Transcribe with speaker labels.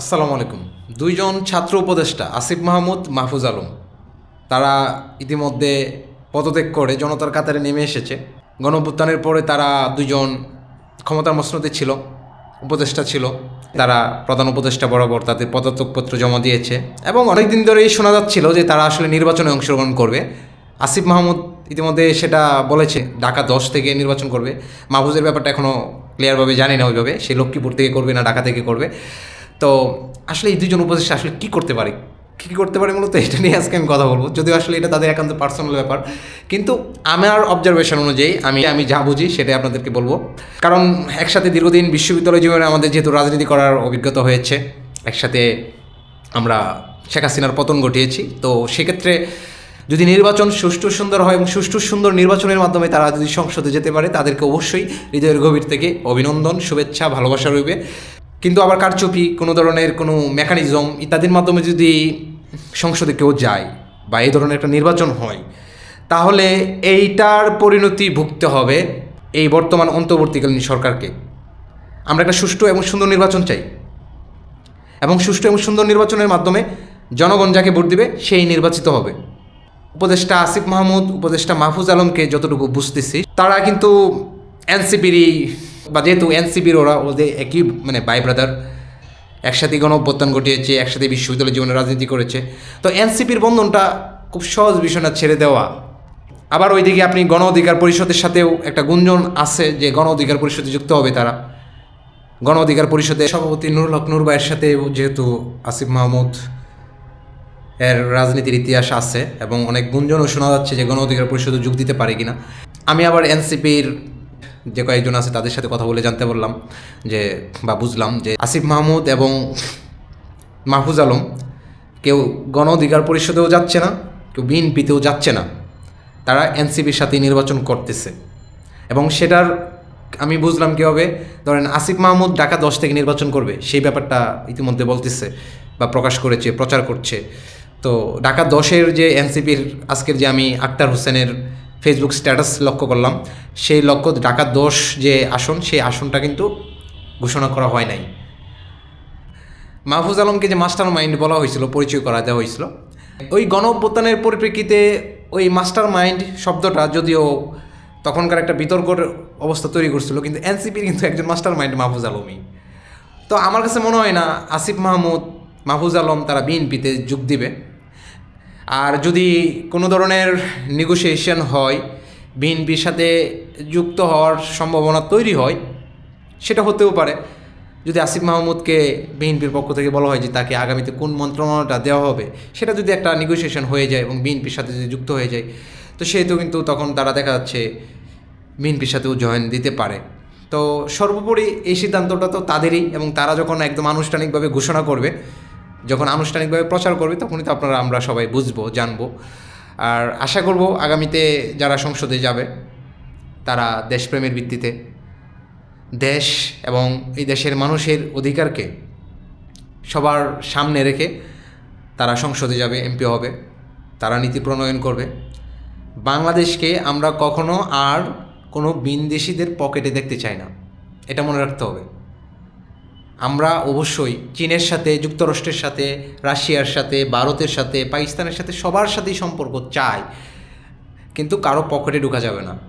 Speaker 1: আসসালামু আলাইকুম। দুইজন ছাত্র উপদেষ্টা, আসিফ মাহমুদ, মাহফুজ আলম। তারা ইতিমধ্যে পদত্যাগ করে জনতার কাতারে নেমে এসেছে। গণঅভ্যুত্থানের পরে তারা দুজন ক্ষমতার মসনদে ছিল, উপদেষ্টা ছিল। তারা প্রধান উপদেষ্টা বরাবর তাদের পদত্যাগপত্র জমা দিয়েছে এবং অনেক দিন ধরেই শোনা যাচ্ছিল যে তারা আসলে নির্বাচনে অংশগ্রহণ করবে। আসিফ মাহমুদ ইতিমধ্যে সেটা বলেছে, ঢাকা দশ থেকে নির্বাচন করবে। মাহফুজের ব্যাপারটা এখনও ক্লিয়ারভাবে জানি না ওইভাবে। সে লক্ষ্মীপুর থেকে করবে না ঢাকা থেকে করবে। তো আসলে এই দুজন উপদেষ্টা আসলে কী করতে পারে? কী করতে পারে মূলত এটা নিয়ে আজকে আমি কথা বলব। যদিও আসলে এটা তাদের একান্ত পার্সোনাল ব্যাপার। কিন্তু আমার অবজারভেশন অনুযায়ী আমি আমি যা বুঝি সেটাই আপনাদেরকে বলব। কারণ একসাথে দীর্ঘদিন বিশ্ববিদ্যালয় জীবনে আমাদের যেহেতু রাজনীতি করার অভিজ্ঞতা হয়েছে, একসাথে আমরা শেখ হাসিনার পতন ঘটিয়েছি, তো সেক্ষেত্রে যদি নির্বাচন সুষ্ঠু সুন্দর হয় এবং সুষ্ঠু সুন্দর নির্বাচনের মাধ্যমে তারা যদি সংসদে যেতে পারে, তাদেরকে অবশ্যই হৃদয়ের গভীর থেকে অভিনন্দন, শুভেচ্ছা, ভালোবাসা রইবে। কিন্তু আবার কারচুপি, কোনো ধরনের কোনো মেকানিজম ইত্যাদির মাধ্যমে যদি সংসদে কেউ যায় বা এই ধরনের একটা নির্বাচন হয়, তাহলে এইটার পরিণতি ভুগতে হবে এই বর্তমান অন্তর্বর্তীকালীন সরকারকে। আমরা একটা সুষ্ঠু এবং সুন্দর নির্বাচন চাই। এবং সুষ্ঠু এবং সুন্দর নির্বাচনের মাধ্যমে জনগণ যাকে ভোট দিবে, সেই নির্বাচিত হবে। উপদেষ্টা আসিফ মাহমুদ, উপদেষ্টা মাহফুজ আলমকে যতটুকু বুঝতেছি, তারা কিন্তু এনসিপিরই বা যেহেতু এনসিপির ওরা ওদের একই মানে বাই ব্রাদার। একসাথে গণ অভ্যুত্থান ঘটিয়েছে, একসাথে বিশ্ববিদ্যালয় জীবনে রাজনীতি করেছে। তো এনসিপির বন্ধনটা খুব সহজ বিষয় না, ছেড়ে দেওয়া। আবার ওইদিকে আপনি গণ অধিকার পরিষদের সাথেও একটা গুঞ্জন আছে যে গণ অধিকার পরিষদে যুক্ত হবে তারা। গণ অধিকার পরিষদের সভাপতি নুরুল হক নুর ভাইয়ের সাথে যেহেতু আসিফ মাহমুদ এর রাজনীতির ইতিহাস আছে এবং অনেক গুঞ্জনও শোনা যাচ্ছে যে গণ অধিকার পরিষদে যোগ দিতে পারে কিনা। আমি আবার এনসিপির যে কয়েকজন আছে তাদের সাথে কথা বলে জানতে পারলাম যে বা বুঝলাম যে আসিফ মাহমুদ এবং মাহফুজ আলম কেউ গণ অধিকার পরিষদেও যাচ্ছে না, কেউ বিএনপিতেও যাচ্ছে না। তারা এনসিপির সাথে নির্বাচন করতেছে। এবং সেটার আমি বুঝলাম কীভাবে? ধরেন আসিফ মাহমুদ ঢাকা দশ থেকে নির্বাচন করবে, সেই ব্যাপারটা ইতিমধ্যে বলতেছে বা প্রকাশ করেছে, প্রচার করছে। তো ঢাকা দশের যে এনসিপির আজকের যে আমি আক্তার হোসেনের ফেসবুক স্ট্যাটাস লক্ষ্য করলাম। সেই লক্ষ্য ঢাকা দশ যে আসন, সেই আসনটা কিন্তু ঘোষণা করা হয় নাই। মাহফুজ আলমকে যে মাস্টার মাইন্ড বলা হয়েছিল, পরিচয় করা দেওয়া হয়েছিল। ওই গণ অভ্যুত্থানের পরিপ্রেক্ষিতে ওই মাস্টার মাইন্ড শব্দটা যদিও তখনকার একটা বিতর্কর অবস্থা তৈরি করছিল, কিন্তু এনসিপির কিন্তু একজন মাস্টার মাইন্ড মাহফুজ আলমই। তো আমার কাছে মনে হয় না, আসিফ মাহমুদ, মাহফুজ আলম তারা বিএনপিতে যোগ দিবে। আর যদি কোনো ধরনের নেগোসিয়েশন হয় বিএনপির সাথে যুক্ত হওয়ার সম্ভাবনা তৈরি হয়, সেটা হতেও পারে। যদি আসিফ মাহমুদকে বিএনপির পক্ষ থেকে বলা হয় যে তাকে আগামীতে কোন মন্ত্রণালয়টা দেওয়া হবে, সেটা যদি একটা নেগোসিয়েশন হয়ে যায় এবং বিএনপির সাথে যদি যুক্ত হয়ে যায়, তো সেহেতু কিন্তু তখন তারা দেখা যাচ্ছে বিএনপির সাথেও জয়েন দিতে পারে। তো সর্বোপরি এই সিদ্ধান্তটা তো তাদেরই এবং তারা যখন একদম আনুষ্ঠানিকভাবে ঘোষণা করবে যখন আনুষ্ঠানিকভাবে প্রচার করবে, তখনই তো আপনারা, আমরা সবাই বুঝব, জানব। আর আশা করব আগামীতে যারা সংসদে যাবে, তারা দেশপ্রেমের ভিত্তিতে, দেশ এবং এই দেশের মানুষের অধিকারকে সবার সামনে রেখে তারা সংসদে যাবে, এমপি হবে, তারা নীতি প্রণয়ন করবে। বাংলাদেশকে আমরা কখনো আর কোনো বিনদেশিদের পকেটে দেখতে চাই না। এটা মনে রাখতে হবে। আমরা অবশ্যই চীনের সাথে, যুক্তরাষ্ট্রের সাথে, রাশিয়ার সাথে, ভারতের সাথে, পাকিস্তানের সাথে সবার সাথেই সম্পর্ক চাই। কিন্তু কারও পকেটে ঢোকা যাবে না।